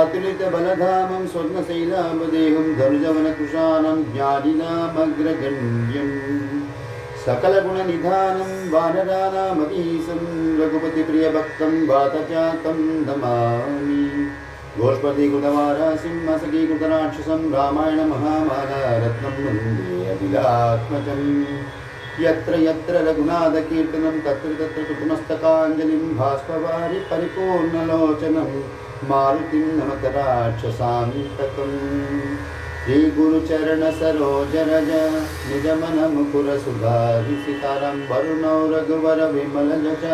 अतुलितबलधामं स्वर्णशैलामदेहं धनुजवनकुशानं ज्ञानिनामग्रगण्यम् सकलगुणनिधानं वानरानामतीशं रघुपतिप्रियभक्तं वातजातं नमामि गोष्पदीकृतवारासिं असकीकृतराक्षसं रामायणमहामालारत्नं वन्दे अखिलात्मजम् यत्र यत्र रघुनाथकीर्तनं तत्र तत्र कृतमस्तकाञ्जलिं भास्पवारि परिपूर्णलोचनं मारुतिं नमत राक्षसान्तकम् श्रीगुरुचरणसरोजरज निजमनमुकुरसुधारिसितारं वरुणौ रघुवर विमलजश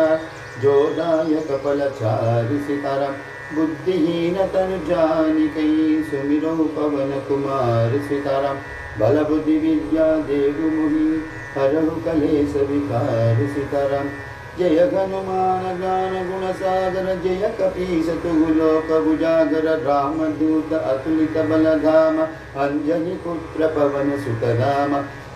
जोदाय कपलचारिसितारं बुद्धिहीनतनुजानिकै सुमिरौ पवनकुमारसितारं బలబుద్ధి విద్యా దేగుముని హరహు కలేశ వికారి సితరం జయ హనుమాన గాన గుణ సాగర జయ కపీశ తుగులోక భుజాగర రామదూత అతులిత బలధామ అంజని పుత్ర పవన సుతరామ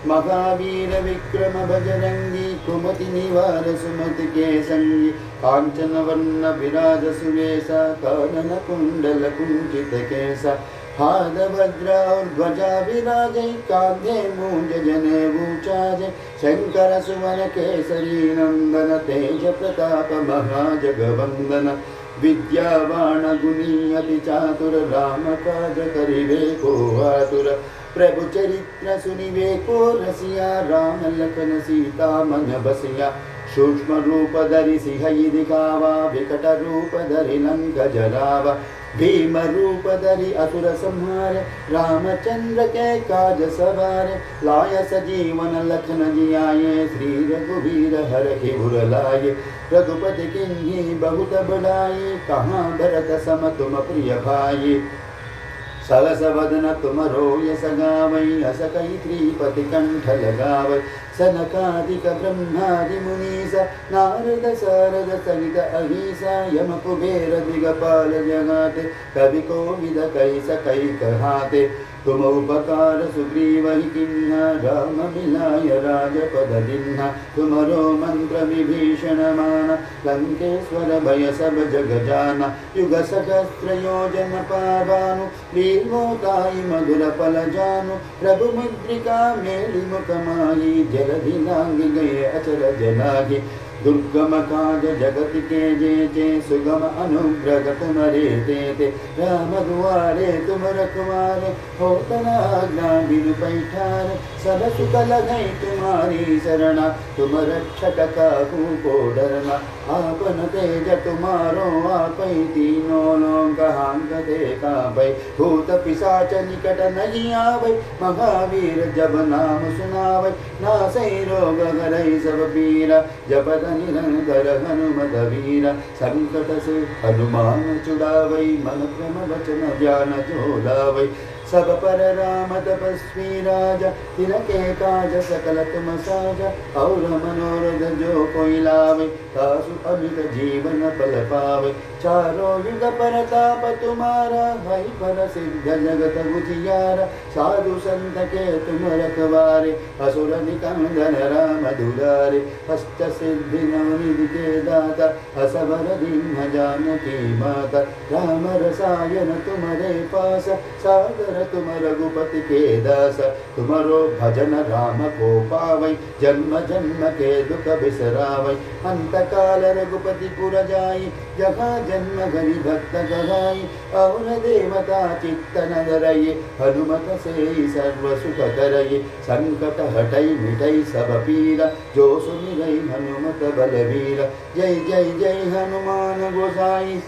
మహావీర విక్రమ భజరంగి కుమతి నివార సుమతి కేసంగి కాంచనవర్ణ విరాజ సువేశ కానన కుండల కుంచిత కేశ हाद भद्र और ध्वजा विराजय कांधे मूंज जने ऊंचाज शंकर सुवन केसरी, नंदन, तेज प्रताप, महाजगवंदन। विद्यावान, गुणी अति चातुर राम काज करिवे को आतुर प्रभु चरित्र सुनिवे, को रसिया, राम, लखन सीता मन बसिया सूक्ष्म रूप धरि सिंह दिखावा विकट रूप धरि लंक जरावा भीम रूप धरि असुर संहार रामचंद्र के काज सवार लाय सजीवन लखन जियाये श्री रघुवीर हर के लाये रघुपति किन्ही बहुत बढ़ाई कहाँ भरत सम तुम प्रिय भाई सरस वदन तुम रोय सगावै हस कई त्रिपति कंठ लगावै सनकादिक ब्रह्मादि मुनीस नारद सारद सहित अहिसा यम कुबेर दिगपाल जगाते कवि कोविद कैस कै कहाते तुम उपकार सुग्रीव ही किन्हा राम मिलाय राजपद दिन्हा तुमरो मंत्र विभीषण माना लंकेश्वर भय सब जग जाना युग सहस्र योजन पावानु लीलोताई मधुर फल जानु प्रभु मुद्रिका मेलि मुख माही जलधि लांग गए अचल दुर्गम काज जगत के जे जे सुगम अनुग्रह तुम्हारे देते राम दुआरे तुम रखवारे हो तना बिनु पैठार। सब सुख लगई तुम्हारी शरणा, तुम रक्षक काहू को डरना। आपन तेज तुम्हारो आपै तीनों लोक हांग देखा भई। भूत पिशाच निकट नहीं आवै, महावीर जब नाम सुनावै। नासै रोग हरै सब पीरा जपत वीरा संकट से हनुमान छुड़ावै मन क्रम वचन ज्ञान जो लावै सब पर राम तपस्वी राजा तिनके काज सकल तुम साजा और मनोरथ जो कोई लावे तासु अमित जीवन फल पावे चारों युग परताप तुम्हारा भई पर सिद्ध जगत बुझियारा साधु संत के तुम रखवारे, असुर निकंदन राम दुलारे। हस्त सिद्धि नवनिधि के दाता, असबर दीन जानकी माता। राम रसायन तुम्हारे पास, सागर तुम रघुपति के दास तुम्हारो भजन राम को पावै जन्म जन्म के दुख बिसरावै अंत काल रघुपति पुर जाई जहाँ जन्म घरि भक्त गवाई और देवता चित्त न धरये हनुमत से सर्व सुख करये संकट हटई मिटई सब पीरा जो सुमिरई हनुमत बलवीर जय जय जय हनुमान गोसाई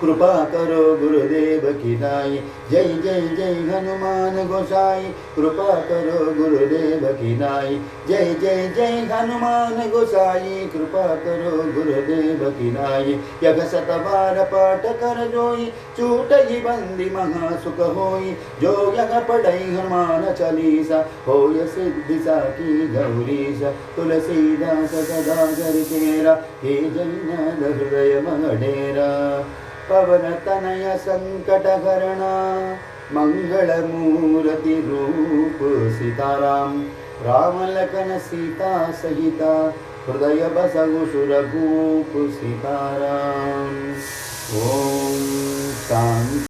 कृपा करो गुरुदेव की नाई। जय जय जय हनुमान गोसाई। कृपा करो गुरुदेव की नाई। जय जय जय हनुमान गोसाई। कृपा करो गुरुदेव की नाई। यग सतबार पाठ कर जोई। चूटई बंदी महा सुख होई। जो यग पढ़ई हनुमान चालीसा। होय सिद्धि साकी गौरीसा। तुलसीदास सदा कर तेरा। हे जैन हृदय मडेरा पवनतनयसङ्कटकरणा मङ्गलमूर्तिरूप सीतारां रामलकनसीता सहिता हृदयबसगुसुरपूप सीताराम् ॐ ताम्